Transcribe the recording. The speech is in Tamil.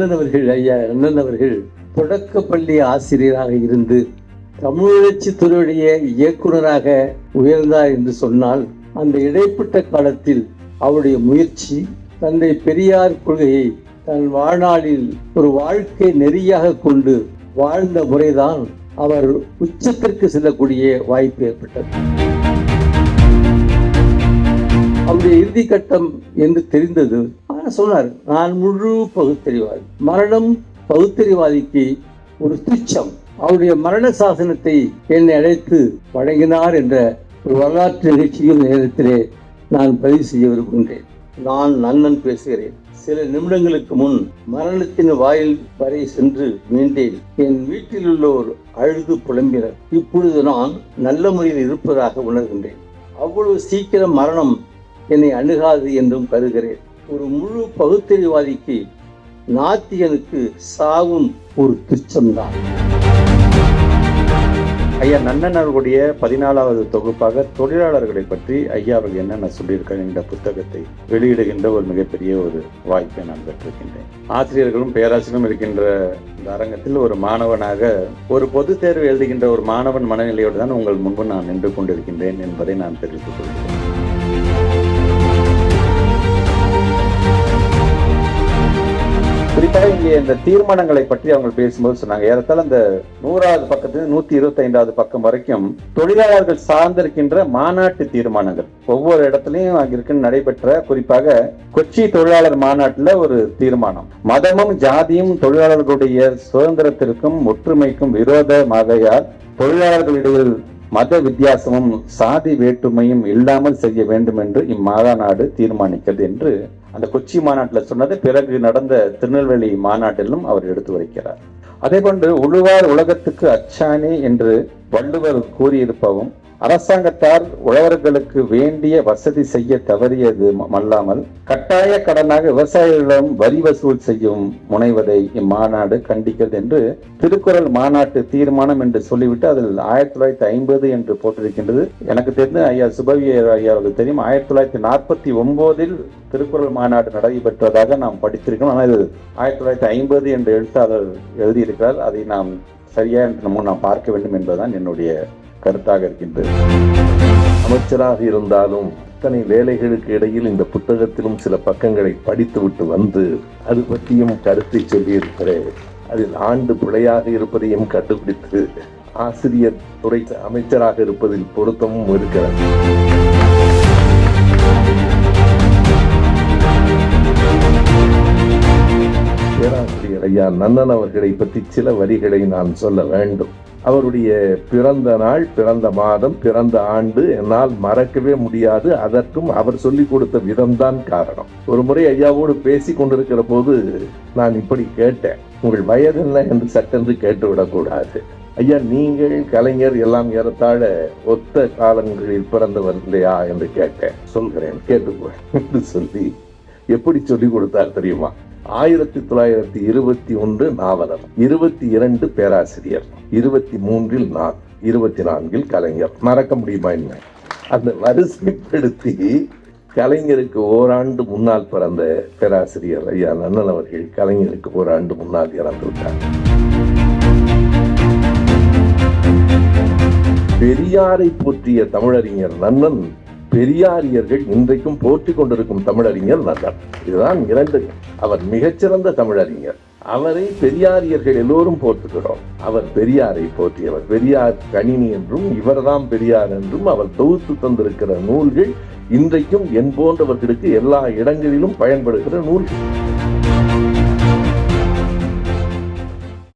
அண்ணன் அவர்கள் ஐயா அண்ணன் அவர்கள் தொடக்கப்பள்ளி ஆசிரியராக இருந்து தமிழச்சி துறையுடைய இயக்குநராக உயர்ந்தார் என்று சொன்னால் அந்த இடைப்பட்ட காலத்தில் அவருடைய முயற்சி தந்தை பெரியார் கொள்கையை தன் வாழ்நாளில் ஒரு வாழ்க்கை நெறியாக கொண்டு வாழ்ந்த முறைதான் அவர் உச்சத்திற்கு செல்லக்கூடிய வாய்ப்பு ஏற்பட்டது. அவருடைய இறுதி கட்டம் என்று தெரிந்தது சொன்னார் நான் முழு பகுத்தறிவாதி மரணம் பகுத்தறிவாதிக்கு ஒரு துச்சம் அவருடைய மரண சாசனத்தை என்னை அழைத்து வழங்கினார் என்ற ஒரு வரலாற்று நிகழ்ச்சியின் நேரத்திலே நான் பதிவு செய்ய விரும்புகின்றேன். நான் நன்னன் பேசுகிறேன். சில நிமிடங்களுக்கு முன் மரணத்தின் வாயில் வரை சென்று மீண்டேன். என் வீட்டில் உள்ளோர் அழுது புலம்பினர். இப்பொழுது நான் நல்ல முறையில் இருப்பதாக உணர்கின்றேன். அவ்வளவு சீக்கிரம் மரணம் என்னை அணுகாது என்றும் கருகிறேன் ஒரு முழு பகுத்தறிவாதிக்கு நாத்தியனுக்கு சாவும் ஒரு துச்சம்தான் ஐயா நன்னன் அவர்களுடைய பதினாலாவது தொகுப்பாக தொழிலாளர்களை பற்றி ஐயா அவர்கள் என்னென்ன சொல்லியிருக்காங்க இந்த புத்தகத்தை வெளியிடுகின்ற ஒரு மிகப்பெரிய ஒரு வாய்ப்பை நான் பெற்றிருக்கின்றேன். ஆசிரியர்களும் பேராசிரியரும் இருக்கின்ற இந்த அரங்கத்தில் ஒரு மாணவனாக ஒரு பொது தேர்வு எழுதுகின்ற ஒரு மாணவன் மனநிலையோடு தான் உங்கள் முன்பு நான் நின்று கொண்டிருக்கின்றேன் என்பதை நான் தெரிவித்துக் கொள்கிறேன். இங்கே இந்த தீர்மானங்களை பற்றி அவங்க பேசும்போது சொன்னாங்க. ஏறத்தாழ இந்த நூறாவது பக்கத்துல நூத்தி இருபத்தி ஐந்தாவது பக்கம் வரைக்கும் தொழிலாளர்கள் சார்ந்திருக்கின்ற மாநாட்டு தீர்மானங்கள். ஒவ்வொரு இடத்துலயும் அங்க நடைபெற்ற குறிப்பாக கொச்சி தொழிலாளர் மாநாட்டுல ஒரு தீர்மானம். மதமும் ஜாதியும் தொழிலாளர்களுடைய சுதந்திரத்திற்கும் ஒற்றுமைக்கும் விரோதமாகையால் தொழிலாளர்களிடையில் மத வித்தியாசமும் சாதி வேற்றுமையும் இல்லாமல் செய்ய வேண்டும் என்று இம்மாநாடு தீர்மானிக்கிறது என்று அந்த கொச்சி மாநாட்டில் சொன்னது பிறகு நடந்த திருநெல்வேலி மாநாட்டிலும் அவர் எடுத்து வைக்கிறார் அதே போன்று உழுவார் உலகத்துக்கு அச்சானே என்று வள்ளுவர் கூறியிருப்பவும் அரசாங்கத்தார் உழவர்களுக்கு வேண்டிய வசதி செய்ய தவறியது ம- அல்லாமல் கட்டாய கடனாக விவசாயிகளிடம் வரி வசூல் செய்யும் முனைவதை இம்மாநாடு கண்டிக்கிறது என்று திருக்குறள் மாநாட்டு தீர்மானம் என்று சொல்லிவிட்டு அதில் ஆயிரத்தி தொள்ளாயிரத்தி ஐம்பது என்று போட்டிருக்கின்றது. எனக்கு தெரிந்து ஐயா சுபவியர் ஐயா அவர்கள் தெரியும் ஆயிரத்தி தொள்ளாயிரத்தி நாற்பத்தி ஒன்பதில் திருக்குறள் மாநாடு நடைபெற்றதாக நாம் படித்திருக்கிறோம். ஆனால் இது ஆயிரத்தி தொள்ளாயிரத்தி ஐம்பது என்று எழுத்தாளர் எழுதியிருக்கிறார். அதை நாம் சரியா என்று நம்ம பார்க்க வேண்டும் என்பதுதான் என்னுடைய கருத்தாக இருக்கின்றது. அமைச்சராக இருந்தாலும் இத்தனை வேலைகளுக்கு இடையில் இந்த புத்தகத்திலும் சில பக்கங்களை படித்துவிட்டு வந்து அது பற்றியும் கருத்தை சொல்லியிருக்கிறேன் அதில் ஆண்டு பிழையாக இருப்பதையும் கண்டுபிடித்து ஆசிரியர் துறை அமைச்சராக இருப்பதில் பொருத்தமும் இருக்கிறது. ஐயா நன்னன் அவர்களை பற்றி சில வரிகளை நான் சொல்ல வேண்டும். அவருடைய பிறந்த நாள் பிறந்த மாதம் பிறந்த ஆண்டு என்னால் மறக்கவே முடியாது. அதற்கும் அவர் சொல்லிக் கொடுத்த விதம்தான் காரணம். ஒரு முறை ஐயாவோடு பேசி கொண்டிருக்கிற போது நான் இப்படி கேட்டேன். உங்கள் வயது என்ன? என்று சட்டென்று கேட்டுவிடக்கூடாது ஐயா நீங்கள் கலைஞர் எல்லாம் ஏறத்தாழ ஒத்த காலங்களில் பிறந்தவர் இல்லையா? என்று கேட்டேன். சொல்கிறேன் கேட்டுக்கோ என்று சொல்லி எப்படி சொல்லி கொடுத்தார் தெரியுமா? ஆயிரத்தி தொள்ளாயிரத்தி இருபத்தி ஒன்று நாவலர் இருபத்தி இரண்டு பேராசிரியர் இருபத்தி மூன்றில் நான் இருபத்தி நான்கில் கலைஞர். மறக்க முடியுமா என்ன? அந்த வரிசைப்படுத்தி கலைஞருக்கு ஓராண்டு முன்னால் பிறந்த பேராசிரியர் ஐயா நன்னன் அவர்கள் கலைஞருக்கு ஓராண்டு முன்னால் இறந்து விட்டார். பெரியாரை போற்றிய தமிழறிஞர் நன்னன் பெரியாரியர்கள் இன்றைக்கும் போற்றி கொண்டிருக்கும் தமிழறிஞர் நல்லார் இதுதான் இரண்டு அவர் மிகச்சிறந்த தமிழறிஞர். அவரை பெரியாரியர்கள் எல்லோரும் போற்றுகிறோம். அவர் பெரியாரை போற்றியவர். பெரியார் கணினி என்றும் இவர்தான் பெரியார் என்றும் அவர் தொகுத்து தந்திருக்கிற நூல்கள் இன்றைக்கும் என் போன்றவர்களுக்கு எல்லா இடங்களிலும் பயன்படுகிற நூல்கள்.